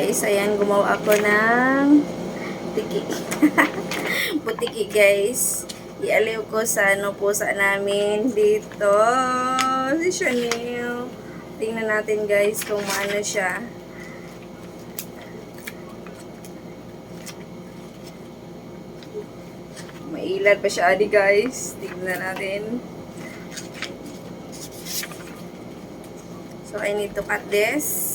Guys, ayan, gumawa ako ng tiki. Butiki, guys. Ialiw ko sa ano po sa namin dito. Si Chanel. Tingnan natin, guys, kung maano siya. Mailad pa siya, adi, guys. Tingnan natin. So, I need to cut this.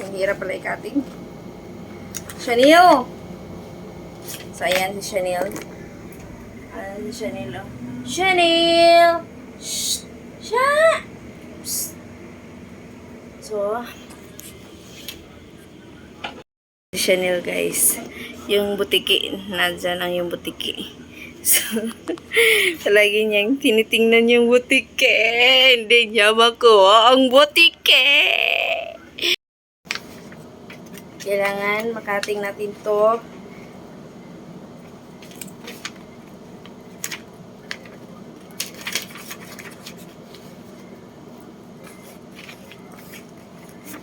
So, ang hirap pala i-cutting. Chanel! So, ayan si Chanel. Ayan si Chanel, oh. Chanel! Shh! Sha! Psst. So, Chanel, guys. Yung butiki, nandyan lang yung butiki. So, palagi niyang tinitingnan yung butike. Hindi niya makuha ang butike. Kailangan makating natin to.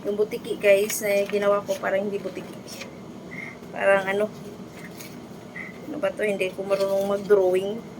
Yung butiki guys, na ginawa ko parang hindi butiki. Parang ano, ano ba to, hindi ko marunong mag-drawing.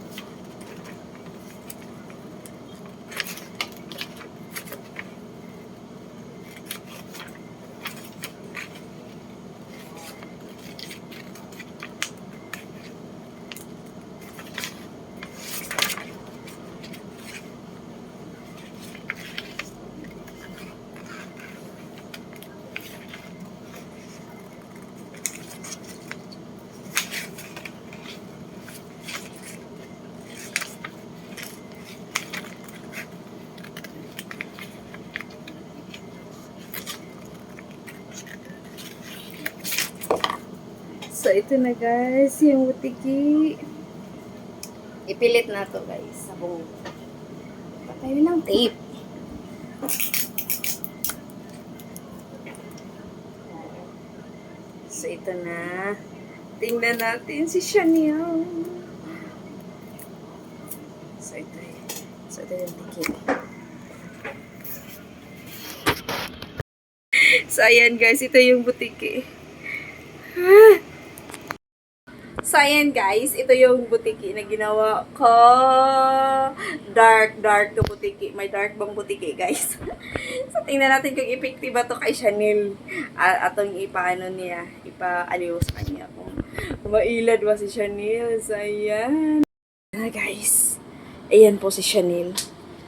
So, ito na guys, yung butiki. Ipilit na to guys. Sabong. Patay ng tape. So, ito na. Tingnan natin si Chanel. So, ito. So, ito yung tiki. So, ayan guys, ito yung butiki. So, ayan guys, ito yung butiki na ginawa ko. Dark, dark to butiki. May dark bang butiki, guys? so, tingnan natin kung effective ba to kay Chanel. At atong ipaano niya, ipaaliw sa kanya. Kung, mailad ba si Chanel. So, ayan. Ayan guys. Ayan po si Chanel.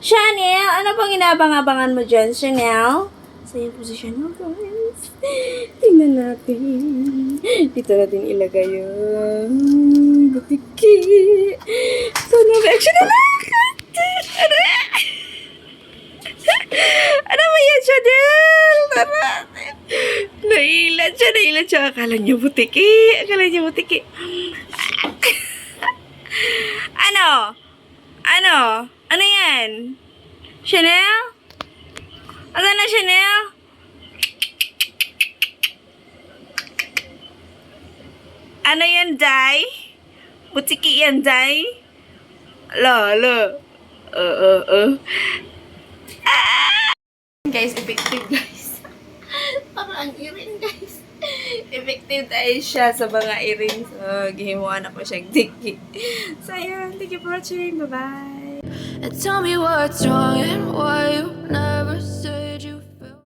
Chanel! Ano pang inabang-abangan mo dyan, Chanel? So, ayan po si Chanel, guys. Tingnan natin. Dito natin ilagay yung butiki. Sana reaction na lang! Ano? Ano ba yan, Chanel? Tara! Nailan siya, nailan siya. Akala niya butiki. Akala niya butiki. ano? Ano? Ano yan? Chanel? Ano na, Chanel? Ano yan, Day? Butiki yan, Day? Ala, ala. Uh, uh, uh. Ah! Guys, effective, guys. Parang ang iring, guys. Effective tayo siya sa mga earrings. So, gihimuan ako siyang tiki. So, ayan. Thank you for watching. Bye-bye. And tell me what's wrong and